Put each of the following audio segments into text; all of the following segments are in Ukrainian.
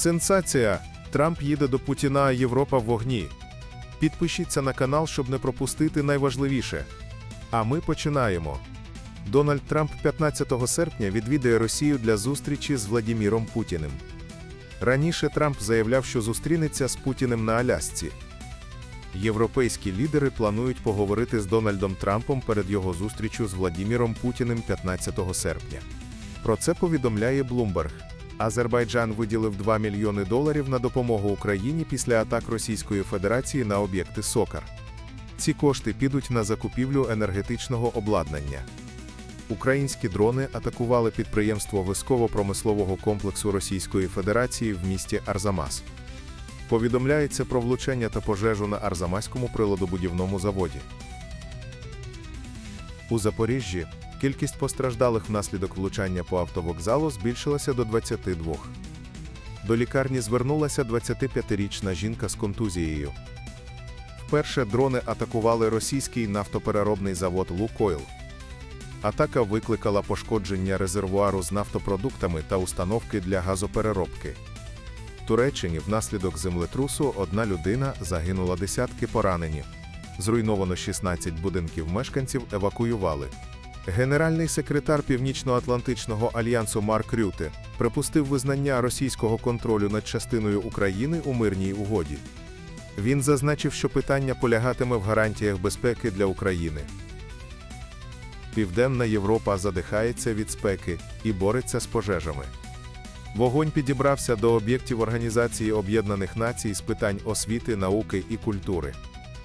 Сенсація! Трамп їде до Путіна, а Європа в вогні. Підпишіться на канал, щоб не пропустити найважливіше. А ми починаємо. Дональд Трамп 15 серпня відвідає Росію для зустрічі з Владіміром Путіним. Раніше Трамп заявляв, що зустрінеться з Путіним на Алясці. Європейські лідери планують поговорити з Дональдом Трампом перед його зустрічю з Владіміром Путіним 15 серпня. Про це повідомляє Bloomberg. Азербайджан виділив 2 мільйони доларів на допомогу Україні після атак Російської Федерації на об'єкти СОКАР. Ці кошти підуть на закупівлю енергетичного обладнання. Українські дрони атакували підприємство військово-промислового комплексу Російської Федерації в місті Арзамас. Повідомляється про влучання та пожежу на Арзамаському приладобудівному заводі. У Запоріжжі кількість постраждалих внаслідок влучання по автовокзалу збільшилася до 22. До лікарні звернулася 25-річна жінка з контузією. Вперше дрони атакували російський нафтопереробний завод Лукойл. Атака викликала пошкодження резервуару з нафтопродуктами та установки для газопереробки. В Туреччині внаслідок землетрусу одна людина загинула десятки поранені. Зруйновано 16 будинків мешканців евакуювали. Генеральний секретар Північно-Атлантичного альянсу Марк Рюте припустив визнання російського контролю над частиною України у мирній угоді. Він зазначив, що питання полягатиме в гарантіях безпеки для України. Південна Європа задихається від спеки і бореться з пожежами. Вогонь підібрався до об'єктів Організації Об'єднаних Націй з питань освіти, науки і культури.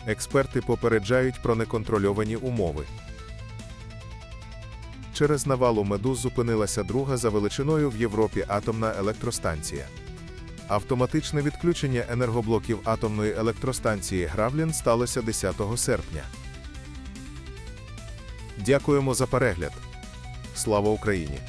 Експерти попереджають про неконтрольовані умови. Через навалу медуз зупинилася друга за величиною в Європі атомна електростанція. Автоматичне відключення енергоблоків атомної електростанції Гравлін сталося 10 серпня. Дякуємо за перегляд. Слава Україні!